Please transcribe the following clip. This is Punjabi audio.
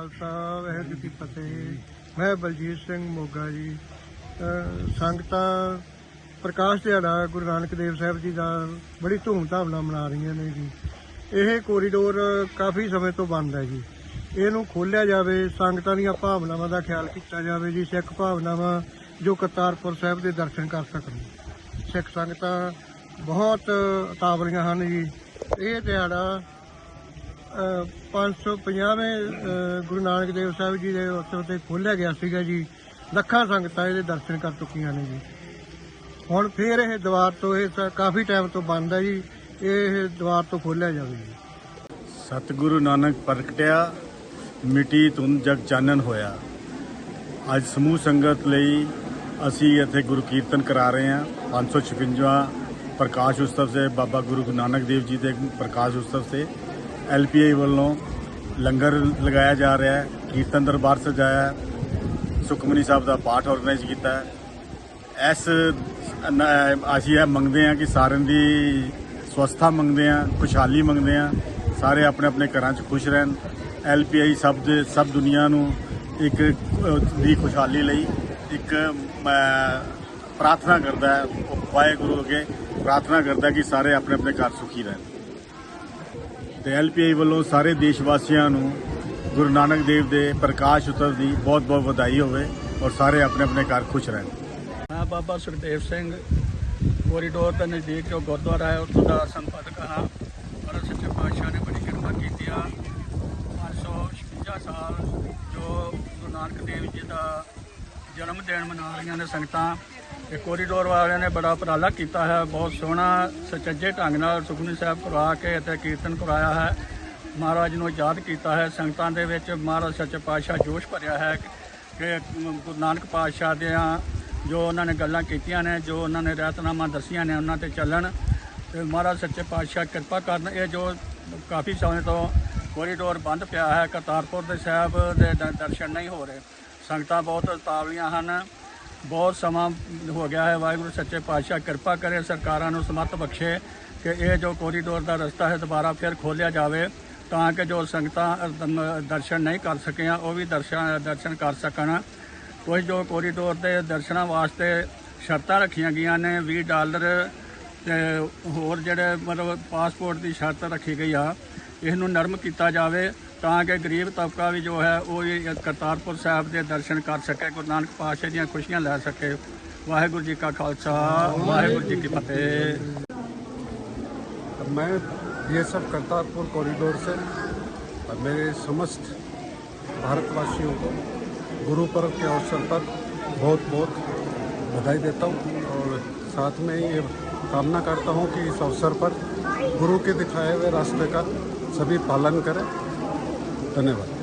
ਖਾਲਸਾ, ਵਾਹਿਗੁਰੂ ਜੀ ਕੀ ਫਤਿਹ। ਮੈਂ ਬਲਜੀਤ ਸਿੰਘ ਮੋਗਾ ਜੀ। ਸੰਗਤਾਂ ਪ੍ਰਕਾਸ਼ ਦਿਹਾੜਾ ਗੁਰੂ ਨਾਨਕ ਦੇਵ ਸਾਹਿਬ ਜੀ ਦਾ ਬੜੀ ਧੂਮਧਾਮ ਨਾਲ ਮਨਾ ਰਹੀਆਂ ਨੇ ਜੀ। ਇਹ ਕੋਰੀਡੋਰ ਕਾਫੀ ਸਮੇਂ ਤੋਂ ਬੰਦ ਹੈ ਜੀ। ਇਹਨੂੰ ਖੋਲ੍ਹਿਆ ਜਾਵੇ, ਸੰਗਤਾਂ ਦੀਆਂ ਭਾਵਨਾਵਾਂ ਦਾ ਖਿਆਲ ਕੀਤਾ ਜਾਵੇ ਜੀ, ਸਿੱਖ ਭਾਵਨਾਵਾਂ ਜੋ ਕਰਤਾਰਪੁਰ ਸਾਹਿਬ ਦੇ ਦਰਸ਼ਨ ਕਰ ਸਕਣ। ਸਿੱਖ ਸੰਗਤਾਂ ਬਹੁਤ ਉਤਾਵਲੀਆਂ ਹਨ ਜੀ। ਇਹ ਦਿਹਾੜਾ 550ਵੇਂ ਅ, ਗੁਰੂ ਨਾਨਕ ਦੇਵ ਸਾਹਿਬ ਜੀ ਦੇ ਉਤਸਵ ਤੇ ਖੋਲ੍ਹਿਆ ਗਿਆ ਸੀਗਾ ਜੀ। ਲੱਖਾਂ ਸੰਗਤਾਂ ਇਹਦੇ ਦਰਸ਼ਨ ਕਰ ਚੁੱਕੀਆਂ ਨੇ ਜੀ। ਹੁਣ ਫੇਰ ਇਹ ਦੀਵਾਰ ਤੋਂ ਇਹ ਕਾਫੀ ਟਾਈਮ ਤੋਂ ਬੰਦ ਹੈ ਜੀ। ਇਹ ਦੀਵਾਰ ਤੋਂ ਖੋਲ੍ਹਿਆ ਜਾਵੇ ਜੀ। ਸਤਿਗੁਰੂ ਨਾਨਕ ਪ੍ਰਗਟਿਆ ਮਿੱਟੀ ਧੁੰਦ ਜਗ ਚਾਨਣ ਹੋਇਆ। ਅੱਜ ਸਮੂਹ ਸੰਗਤ ਲਈ ਅਸੀਂ ਇੱਥੇ ਗੁਰੂ ਕੀਰਤਨ ਕਰਾ ਰਹੇ ਹਾਂ। 556ਵਾਂ ਪ੍ਰਕਾਸ਼ ਉਤਸਵ ਸੇ ਬਾਬਾ ਗੁਰੂ ਨਾਨਕ ਦੇਵ ਜੀ ਦੇ ਪ੍ਰਕਾਸ਼ ਉਤਸਵ ਸੇ। ਐਲਪੀਆਈ ਵੱਲੋਂ ਲੰਗਰ ਲਗਾਇਆ ਜਾ ਰਿਹਾ ਹੈ, ਕੀਰਤਨ ਦਰਬਾਰ ਸਜਾਇਆ ਹੈ, ਸੁਖਮਨੀ ਸਾਹਿਬ ਦਾ ਪਾਠ ਆਰਗੇਨਾਈਜ਼ ਕੀਤਾ ਹੈ। ਇਸ ਅਸੀਂ ਇਹ ਮੰਗਦੇ ਹਾਂ ਕਿ ਸਾਰਿਆਂ ਦੀ ਸਵਸਥਾ ਮੰਗਦੇ ਹਾਂ, ਖੁਸ਼ਹਾਲੀ ਮੰਗਦੇ ਹਾਂ, ਸਾਰੇ ਆਪਣੇ ਆਪਣੇ ਘਰਾਂ 'ਚ ਖੁਸ਼ ਰਹਿਣ। ਐਲਪੀਆਈ ਸਭ ਦੇ, ਸਭ ਦੁਨੀਆ ਨੂੰ ਇੱਕ, ਦੀ ਖੁਸ਼ਹਾਲੀ ਲਈ ਇੱਕ ਪ੍ਰਾਰਥਨਾ ਕਰਦਾ ਹੈ, ਵਾਹਿਗੁਰੂ ਅੱਗੇ ਪ੍ਰਾਰਥਨਾ ਕਰਦਾ ਕਿ ਸਾਰੇ ਆਪਣੇ ਆਪਣੇ ਘਰ ਸੁਖੀ ਰਹਿਣ। ਤੇ ਐਲਪੀਆਈ ਵੱਲੋਂ ਸਾਰੇ ਦੇਸ਼ ਵਾਸੀਆਂ ਨੂੰ ਗੁਰੂ ਨਾਨਕ ਦੇਵ ਦੇ ਪ੍ਰਕਾਸ਼ ਉਤਸਵ ਦੀ ਬਹੁਤ ਬਹੁਤ ਵਧਾਈ ਹੋਵੇ ਔਰ ਸਾਰੇ ਆਪਣੇ ਆਪਣੇ ਘਰ ਖੁਸ਼ ਰਹਿਣ। ਮੈਂ ਬਾਬਾ ਸੁਖਦੇਵ ਸਿੰਘ, ਕੋਰੀਡੋਰ ਦੇ ਨਜ਼ਦੀਕ ਜੋ ਗੁਰਦੁਆਰਾ ਹੈ, ਉੱਥੋਂ ਦਾ ਸੰਪਾਦਕ ਹਾਂ। ਔਰ ਸੱਚੇ ਪਾਤਸ਼ਾਹ ਨੇ ਬੜੀ ਕਿਰਪਾ ਕੀਤੀ ਆ। 556 ਸਾਲ ਜੋ ਗੁਰੂ ਨਾਨਕ ਦੇਵ ਜੀ ਦਾ ਜਨਮ ਦਿਨ ਮਨਾ ਰਹੀਆਂ ਨੇ ਸੰਗਤਾਂ। ਇਹ ਕੋਰੀਡੋਰ ਵਾਲਿਆਂ ਨੇ ਬੜਾ ਉਪਰਾਲਾ ਕੀਤਾ ਹੈ। ਬਹੁਤ ਸੋਹਣਾ, ਸੁਚੱਜੇ ਢੰਗ ਨਾਲ ਸੁਖਮਨੀ ਸਾਹਿਬ ਕਰਵਾ ਕੇ ਅਤੇ ਕੀਰਤਨ ਕਰਾਇਆ ਹੈ। ਮਹਾਰਾਜ ਨੂੰ ਯਾਦ ਕੀਤਾ ਹੈ। ਸੰਗਤਾਂ ਦੇ ਵਿੱਚ ਮਹਾਰਾਜ ਸੱਚੇ ਪਾਤਸ਼ਾਹ ਜੋਸ਼ ਭਰਿਆ ਹੈ ਕਿ ਗੁਰੂ ਨਾਨਕ ਪਾਤਸ਼ਾਹ ਦੀਆਂ ਜੋ ਉਹਨਾਂ ਨੇ ਗੱਲਾਂ ਕੀਤੀਆਂ ਨੇ, ਜੋ ਉਹਨਾਂ ਨੇ ਰਹਿਤਨਾਮਾ ਦੱਸੀਆਂ ਨੇ, ਉਹਨਾਂ ਤੇ ਚੱਲਣ। ਤੇ ਮਹਾਰਾਜ ਸੱਚੇ ਪਾਤਸ਼ਾਹ ਕਿਰਪਾ ਕਰਨ। ਇਹ ਜੋ ਕਾਫੀ ਸਮੇਂ ਤੋਂ ਕੋਰੀਡੋਰ ਬੰਦ ਪਿਆ ਹੈ। ਕਰਤਾਰਪੁਰ ਦੇ ਸਾਹਿਬ ਦੇ ਦਰਸ਼ਨ ਨਹੀਂ ਹੋ ਰਹੇ। ਸੰਗਤਾਂ ਬਹੁਤ ਤਾਵਲੀਆਂ ਹਨ। ਬਹੁਤ ਸਮਾਂ ਹੋ ਗਿਆ ਹੈ। ਵਾਹਿਗੁਰੂ ਸੱਚੇ ਪਾਤਸ਼ਾਹ ਕਿਰਪਾ ਕਰੇ, ਸਰਕਾਰਾਂ ਨੂੰ ਸਮਰਥ ਬਖਸ਼ੇ ਕਿ ਇਹ ਜੋ ਕੋਰੀਡੋਰ ਦਾ ਰਸਤਾ ਹੈ ਦੁਬਾਰਾ ਫਿਰ ਖੋਲ੍ਹਿਆ ਜਾਵੇ ਤਾਂ ਕਿ ਜੋ ਸੰਗਤਾਂ ਦਰਸ਼ਨ ਨਹੀਂ ਕਰ ਸਕੀਆਂ, ਉਹ ਵੀ ਦਰਸ਼ਨ ਦਰਸ਼ਨ ਕਰ ਸਕਣ। ਕੁਝ ਜੋ ਕੋਰੀਡੋਰ ਦੇ ਦਰਸ਼ਨਾਂ ਵਾਸਤੇ ਸ਼ਰਤਾਂ ਰੱਖੀਆਂ ਗਈਆਂ ਨੇ 20 ਡਾਲਰ ਤੇ ਹੋਰ ਜਿਹੜੇ ਮਤਲਬ ਪਾਸਪੋਰਟ ਦੀ ਸ਼ਰਤ ਰੱਖੀ ਗਈ ਆ ਇਸ ਨੂੰ ਨਰਮ ਕੀਤਾ ਜਾਵੇ ਤਾਂ ਕਿ ਗਰੀਬ ਤਬਕਾ ਵੀ ਜੋ ਹੈ ਉਹ ਵੀ ਕਰਤਾਰਪੁਰ ਸਾਹਿਬ ਦੇ ਦਰਸ਼ਨ ਕਰ ਸਕੇ ਗੁਰੂ ਨਾਨਕ ਪਾਤਸ਼ਾਹ ਦੀਆਂ ਖੁਸ਼ੀਆਂ ਲੈ ਸਕੇ ਵਾਹਿਗੁਰੂ ਜੀ ਕਾ ਖਾਲਸਾ ਵਾਹਿਗੁਰੂ ਜੀ ਕੀ ਫਤਿਹ मैं ये सब करतारपुर कॉरिडोर से और मेरे समस्त भारतवासियों को गुरु पर्व के अवसर पर बहुत बहुत बधाई देता हूँ और साथ में ये कामना करता हूँ कि इस अवसर पर गुरु के दिखाए हुए रास्ते का सभी पालन करें धन्यवाद